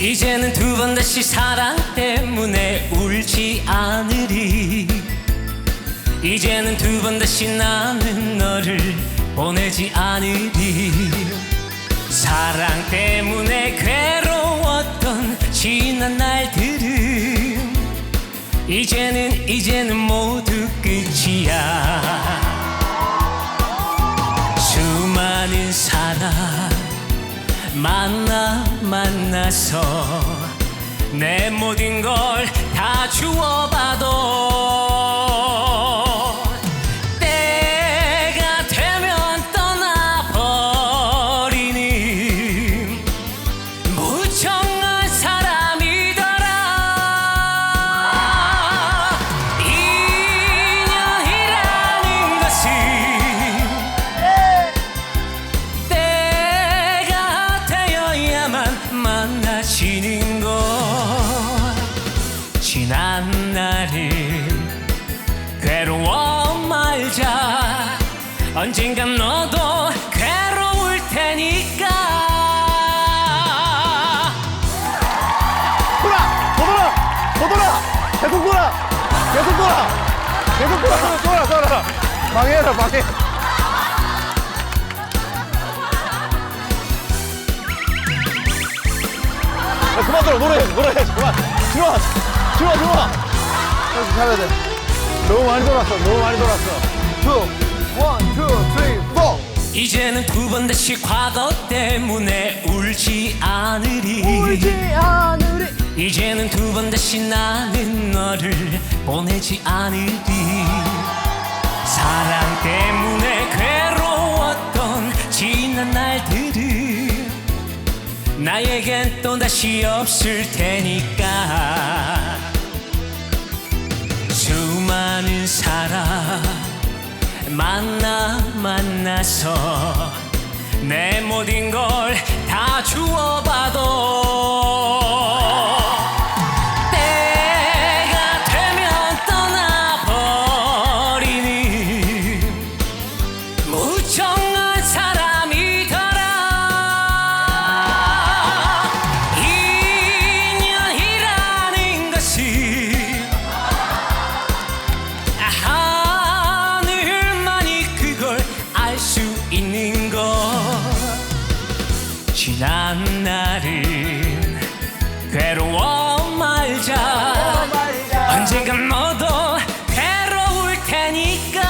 이제는 두 번 다시 사랑 때문에 울지 않으리. 이제는 두 번 다시 나는 너를 보내지 않으리. 사랑 때문에 괴로웠던 지난 날들은 이제는 이제는 모두 끝이야. 수많은 사람 만나 만나서 내 모든 걸 다 주어 지는 것 지난 날은 괴로워 말자 언젠간 너도 괴로울 테니까 돌아! 더 돌아! 더 돌아! 계속 돌아! 계속 돌아! 계속 돌아! 돌아! 돌아! 방해해라 방해! 야, 그만 돌아 노래 노래 그만. 들어와 들어와 들어와. 다시 살아야 돼. 너무 많이 돌았어 너무 많이 돌았어. 투 원, 투, 쓰리, 포 이제는 두 번 다시 과거 때문에 울지 않으리. 않으리. 이제는 두 번 다시 나는 너를 보내지 않으리. 사랑 때문에 다시 없을 테니까. 수많은 사람 만나 만나서 내 모든 걸 다 주어봐 지난 날은 괴로워 말자, 괴로워 말자. 언젠간 너도 괴로울 테니까